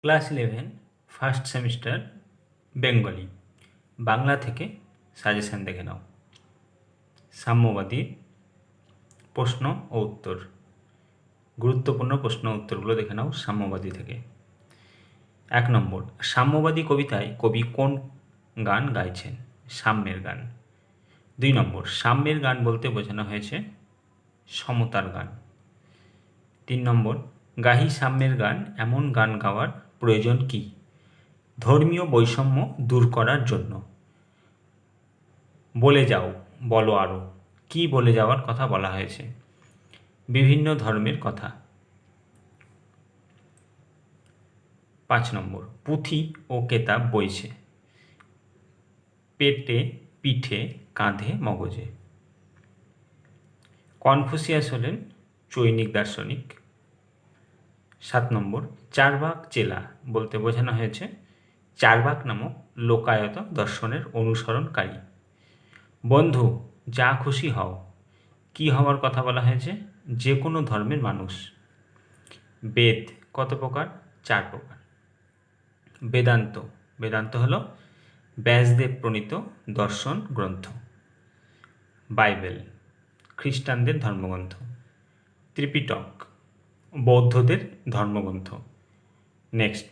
Class eleven, first semester, Bengali. Bangla থেকে suggestion দেখে নাও। সাম্যবাদী প্রশ্ন ও উত্তর। গুরুত্বপূর্ণ প্রশ্ন উত্তরগুলো দেখে নাও সাম্যবাদী থেকে। এক নম্বর, সাম্যবাদী কবিতায় কবি কোন গান গাইছেন? সাম্যের গান। দুই নম্বর, সাম্যের গান বলতে বোঝানো হয়েছে সমতার গান। তিন নম্বর, গাহি সাম্যের গান এমন গান গাওয়ার প্রয়োজন কি? ধর্মীয় বৈষম্য দূর করার জন্য। বলে যাও, বলো আরও কি বলে যাওয়ার কথা বলা হয়েছে? বিভিন্ন ধর্মের কথা। পাঁচ নম্বর, পুঁথি ও কেতাব বইছে। পেটে, পিঠে, কাঁধে, মগজে। কনফুসিয়াস হলেন চৈনিক দার্শনিক সাত নম্বর, চারবাক চেলা বলতে বোঝানো হয়েছে, চারবাক নামক লোকায়ত দর্শনের অনুসরণকারী। বন্ধু, যা খুশি হও। কি হওয়ার কথা বলা হয়েছে? যে কোনো ধর্মের মানুষ। বেদ কত প্রকার? চার প্রকার। বেদান্ত। বেদান্ত হল ব্যাসদেব প্রণীত দর্শন গ্রন্থ। বাইবেল। খ্রিস্টানদের ধর্মগ্রন্থ। ত্রিপিটক। বৌদ্ধদের ধর্মগ্রন্থ। নেক্সট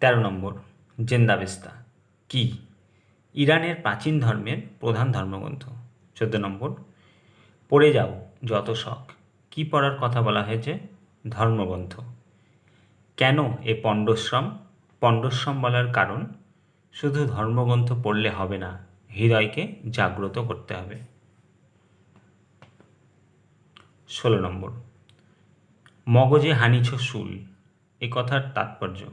তেরো নম্বর, জেন্দাবেস্তা। কি? ইরানের প্রাচীন ধর্মের প্রধান ধর্মগ্রন্থ। চোদ্দ নম্বর, পড়ে যাও যত শখ। কি পড়ার কথা বলা হয়েছে? ধর্মগ্রন্থ। কেন এ পণ্ডশ্রম? পণ্ডশ্রম বলার কারণ, শুধু ধর্মগ্রন্থ পড়লে হবে না, হৃদয়কে জাগ্রত করতে হবে। ষোলো নম্বর। মগজে হানিছ শুল, এ কথার তাৎপর্য।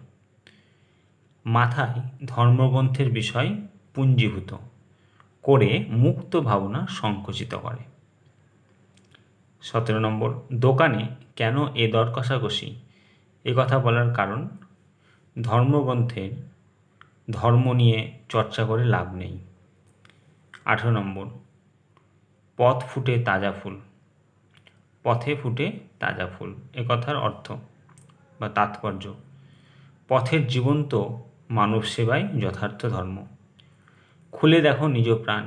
মাথায় ধর্মগ্রন্থের বিষয় পুঞ্জীভূত, করে মুক্ত ভাবনা সংকুচিত করে। সতেরো নম্বর, দোকানে কেন এ দর কষাকষি? এ কথা বলার কারণ, ধর্মগ্রন্থের ধর্ম নিয়ে চর্চা করে লাভ নেই। আঠেরো নম্বর, পথ ফুটে তাজা ফুল। পথে ফুটে তাজা ফুল, এ কথার অর্থ বা তাৎপর্য। পথের জীবন্ত মানব সেবাই যথার্থ ধর্ম। খুলে দেখো নিজ প্রাণ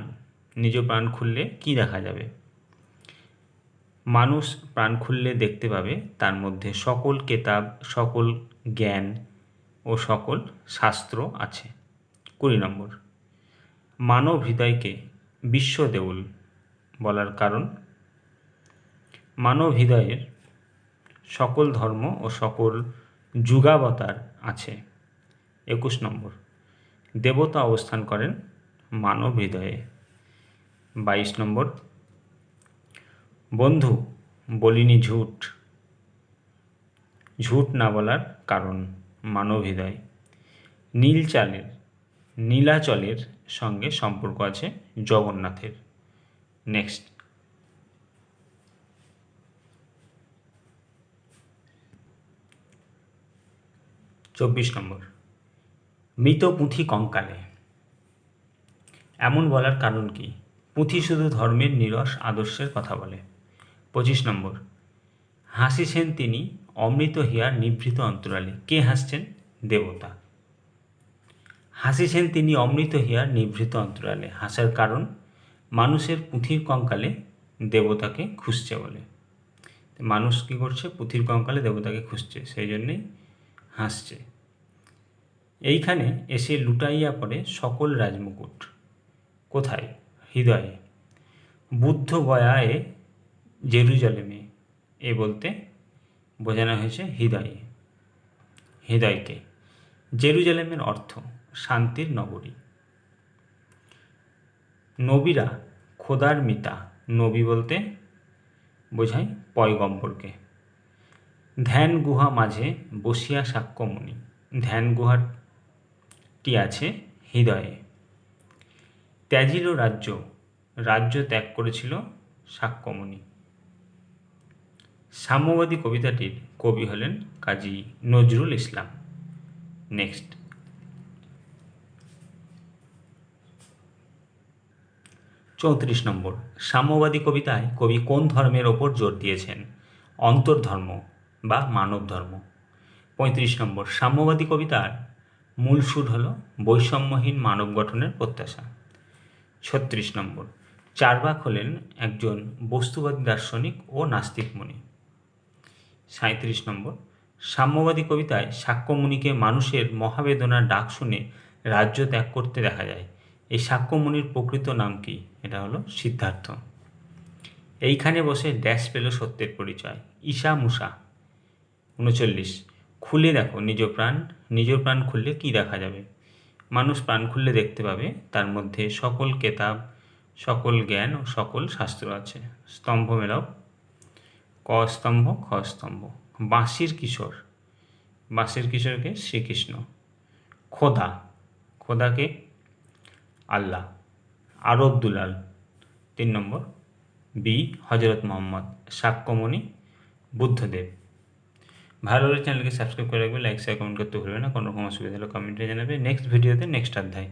নিজ প্রাণ খুললে কি দেখা যাবে? মানুষ প্রাণ খুললে দেখতে পাবে তার মধ্যে সকল কেতাব, সকল জ্ঞান ও সকল শাস্ত্র আছে। কুড়ি নম্বর, মানব হৃদয়কে বিশ্ব দেউল বলার কারণ মানব হৃদয়ের সকল ধর্ম ও সকল যুগাবতার আছে। একুশ নম্বর। দেবতা অবস্থান করেন মানব হৃদয়ে বাইশ নম্বর। বন্ধু, বলিনি ঝুট। ঝুট না বলার কারণ মানব হৃদয় নীল চালের, নীলাচলের সঙ্গে সম্পর্ক আছে জগন্নাথের। নেক্সট। চব্বিশ নম্বর। মৃত পুঁথি কঙ্কালে। এমন বলার কারণ কি? পুঁথি শুধু ধর্মের নিরস আদর্শের কথা বলে। পঁচিশ নম্বর। হাসিছেন তিনি অমৃত হিয়ার নিভৃত অন্তরালে। কে হাসছেন? দেবতা। হাসিছেন তিনি অমৃত হিয়ার নিভৃত অন্তরালে। হাসার কারণ? মানুষের পুঁথির কঙ্কালে দেবতাকে খুঁজছে বলে। মানুষ কী করছে? পুঁথির কঙ্কালে দেবতাকে খুঁজছে। সেই জন্যেই হাসছে। এইখানে এসে লুটাইয়া পড়ে সকল রাজমুকুট। কোথায়? হৃদয়ে। বুদ্ধ গয়ায়ে জেরুজালেমে। এ বলতে বোঝানো হয়েছে হৃদয়ে। হৃদয়কে। জেরুজালেমের অর্থ, শান্তির নগরী। নবীরা খোদার মিতা। নবী বলতে বোঝায় পয়গম্বরকে। ধ্যান গুহা মাঝে বসিয়া সাক্ষ্যমণি ধ্যান গুহাটি আছে হৃদয়ে। ত্যাজিল রাজ্য রাজ্য ত্যাগ করেছিল সাক্ষ্যমণি সাম্যবাদী কবিতাটির কবি হলেন কাজী নজরুল ইসলাম। নেক্সট। চৌত্রিশ নম্বর, সাম্যবাদী কবিতায় কবি কোন ধর্মের ওপর জোর দিয়েছেন? অন্তর্ধর্ম বা মানব ধর্ম পঁয়ত্রিশ নম্বর, সাম্যবাদী কবিতার মূল সুর হল বৈষম্যহীন মানব গঠনের প্রত্যাশা। ছত্রিশ নম্বর, চারবাক হলেন একজন বস্তুবাদী দার্শনিক ও নাস্তিক মুনি। সাঁত্রিশ নম্বর, সাম্যবাদী কবিতায় সাক্ষ্যমুনিকে মানুষের মহাবেদনার ডাক শুনে রাজ্য ত্যাগ করতে দেখা যায়। এই সাক্ষ্যমুনির প্রকৃত নাম কি? এটা হলো সিদ্ধার্থ। এইখানে বসে ড্যাশ পেল সত্যের পরিচয়, ঈশা মুসা। উনচল্লিশ। খুলে দেখো নিজ প্রাণ নিজ প্রাণ খুললে কি দেখা যাবে? মানুষ প্রাণ খুললে দেখতে পাবে তার মধ্যে সকল কেতাব, সকল জ্ঞান ও সকল শাস্ত্র আছে। স্তম্ভ মেলাও। ক স্তম্ভ, খ স্তম্ভ। বাঁশির কিশোর। বাঁশির কিশোরকে শ্রীকৃষ্ণ। খোদা। খোদাকে আল্লাহ। আরব দুলাল তিন নম্বর। বি হজরত মোহাম্মদ। সাক্ষ্যমণি বুদ্ধদেব। ভালো হলে চ্যানেলকে সাবস্ক্রাইব করে রাখবে লাইক শেয়ার কমেন্ট করতে ভুলবে না। কোনো রকম অসুবিধা হলে কমেন্টে জানাবে। নেক্সট ভিডিওতে নেক্সট অধ্যায়।